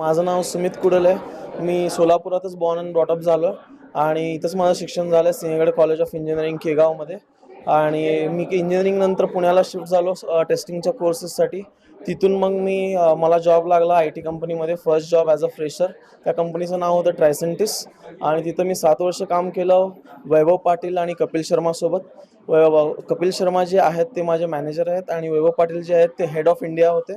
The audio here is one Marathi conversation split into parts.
माझं नाव सुमित कुडल आहे. मी सोलापुरातच बॉर्न अँड ब्रॉटअप झालो आणि इथंच माझं शिक्षण झालं सिंहगड कॉलेज ऑफ इंजिनिअरिंग केगावमध्ये आणि मी इंजिनिअरिंग नंतर पुण्याला शिफ्ट झालो टेस्टिंगच्या कोर्सेससाठी तिथून मग मी मला जॉब लागला आय टी कंपनीमध्ये first job as a fresher त्या कंपनीचं नाव होतं ट्रायसेंटिस आणि तिथं मी सात वर्ष काम केलं. वैभव पाटील आणि कपिल शर्मासोबत वैभव कपिल शर्मा जे आहेत ते माझे मॅनेजर आहेत. आणि वैभव पाटील जे आहेत ते हेड ऑफ इंडिया होते.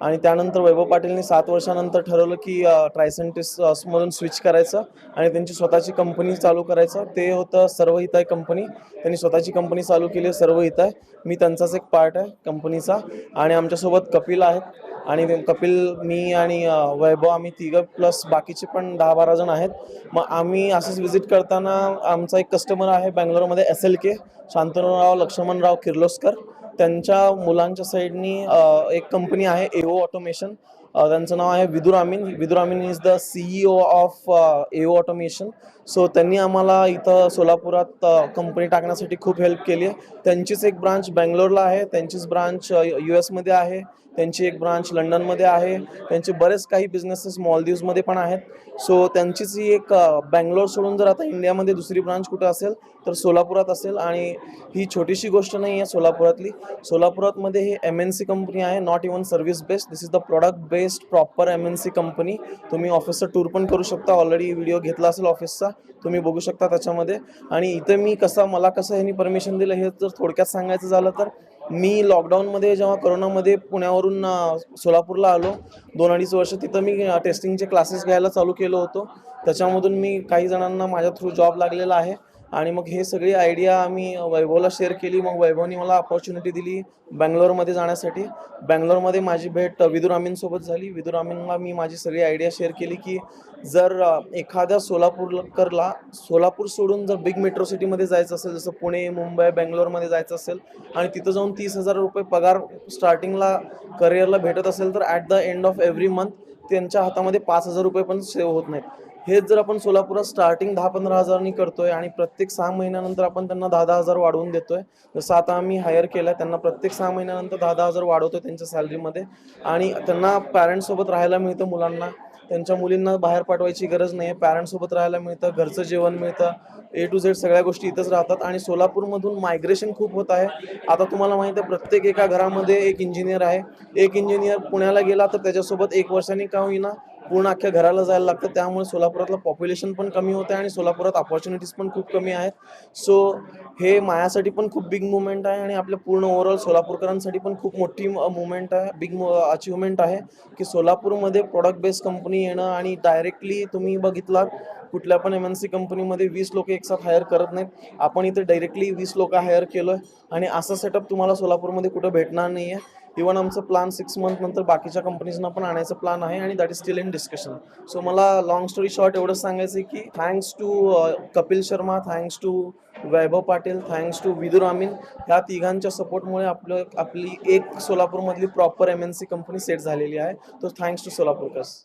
आणि त्यानंतर वैभव पाटीलने सात वर्षानंतर ठरवलं की ट्रायसेंटिसमधून स्विच करायचं आणि त्यांची स्वतःची कंपनी चालू करायचं. ते होतं सर्व हित आहे कंपनी त्यांनी स्वतःची कंपनी चालू केली आहे सर्वहिताय मी त्यांचाच एक पार्ट आहे कंपनीचा आणि आमच्यासोबत कपिल आहेत. आणि कपिल मी आणि वैभव आम्ही तिघं प्लस बाकीचे पण दहा बारा जण आहेत. मग आम्ही असंच व्हिजिट करताना आमचा एक कस्टमर आहे बँगलोरमध्ये S L K Shantanurao Laxmanrao Kirloskar. त्यांच्या मुलांच्या साईडनी एक कंपनी आहे एओ ऑटोमेशन त्यांचं नाव आहे Vidur Amin. Vidur Amin is the CEO of AO automation so त्यांनी आम्हाला इथं सोलापुरात कंपनी टाकण्यासाठी खूप हेल्प केली आहे. त्यांचीच एक ब्रांच बँगलोरला आहे. त्यांचीच ब्रांच यू एसमध्ये आहे. त्यांची एक ब्रांच लंडनमध्ये आहे. त्यांचे बरेच काही बिझनेसेस मॉलदीवमध्ये पण आहेत. सो त्यांचीच ही एक बँगलोर सोडून जर आता इंडियामध्ये दुसरी ब्रांच कुठं असेल तर सोलापुरात असेल. आणि ही छोटीशी गोष्ट नाही आहे सोलापुरातली. सोलापुरातमध्ये ही एम एन सी कंपनी आहे. Not even service based this is the product based proper M N C company तुम्ही ऑफिसचा टूर पण करू शकता. ऑलरेडी व्हिडिओ घेतला असेल ऑफिसचा तुम्ही बघू शकता त्याच्यामध्ये. आणि इथे मी कसं मला कसं ह्यांनी परमिशन दिलं हे जर थोडक्यात सांगायचं झालं तर मी लॉकडाऊनमध्ये जेव्हा करोनामध्ये पुण्यावरून सोलापूरला आलो दोन अडीच वर्ष तिथं मी टेस्टिंगचे क्लासेस घ्यायला चालू केलं होतं. त्याच्यामधून मी काही जणांना माझ्या थ्रू जॉब लागलेला आहे. आणि मग हे सगळी आयडिया आम्ही वैभवला शेअर केली. मग वैभवनी मला अपॉर्च्युनिटी दिली बँगलोरमध्ये जाण्यासाठी. बँगलोरमध्ये माझी भेट विदुर आमीनसोबत झाली. विदुर आमीनला मी माझी सगळी आयडिया शेअर केली की जर एखाद्या सोलापूरकरला सोलापूर सोडून जर बिग मेट्रो सिटीमध्ये जायचं असेल जसं पुणे मुंबई बँगलोरमध्ये जायचं असेल आणि तिथं जाऊन तीस हजार रुपये पगार स्टार्टिंगला करिअरला भेटत असेल तर at the end of every month त्यांच्या हातामध्ये पाच हजार रुपये पण सेव्ह होत नाहीत. हेच जर आपण सोलापुरात स्टार्टिंग दहा पंधरा हजारांनी करतोय आणि प्रत्येक सहा महिन्यानंतर आपण त्यांना दहा दहा हजार वाढवून देतोय जसं आता आम्ही हायर केलं आहे त्यांना प्रत्येक सहा महिन्यानंतर दहा दहा हजार वाढवतोय त्यांच्या सॅलरीमध्ये आणि त्यांना पॅरेंट्ससोबत राहायला मिळतं मुलांना. त्यांच्या मुलींना बाहेर पाठवायची गरज नाही आहे पॅरेंट्ससोबत राहायला मिळतं घरचं जेवण मिळतं. ए टू झेड सगळ्या गोष्टी इथंच राहतात. आणि सोलापूरमधून मायग्रेशन खूप होत आहे. आता तुम्हाला माहिती आहे प्रत्येक एका घरामध्ये एक इंजिनियर आहे. एक इंजिनियर पुण्याला गेला तर त्याच्यासोबत एक वर्षांनी का होईना पूर्ण अख्ख्या घराला जायला लागतं. त्यामुळे सोलापुरातलं पॉप्युलेशन पण कमी होतं आहे आणि सोलापुरात अपॉर्च्युनिटीज पण खूप कमी आहेत. सो हे माझ्यासाठी पण खूप बिग मुवमेंट आहे आणि आपल्या पूर्ण ओव्हरऑल सोलापूरकरांसाठी पण खूप मोठी मुवमेंट आहे बिग अचिव्हमेंट आहे की सोलापूरमध्ये प्रोडक्ट बेस्ड कंपनी येणं आणि डायरेक्टली तुम्ही बघितलात कुठल्या पण एम एन सी कंपनीमध्ये वीस लोक एकसाथ हायर करत नाहीत. आपण इथे डायरेक्टली वीस लोक हायर केलो आहे आणि असा सेटअप तुम्हाला सोलापूरमध्ये कुठं भेटणार नाही आहे इवन आमचं प्लान सिक्स मंथ नंतर बाकीच्या कंपनीजना पण आणायचं प्लान आहे आणि that is still in discussion so मला लॉंग स्टोरी शॉर्ट एवढंच सांगायचं की thanks to uh, Kapil Sharma thanks to Vaibhav Patil thanks to Vidur Amin ह्या तिघांच्या सपोर्टमुळे आपलं आपली एक सोलापूरमधली proper M N C company set झालेली आहे. तो थँक्स टू सोलापूरकर्स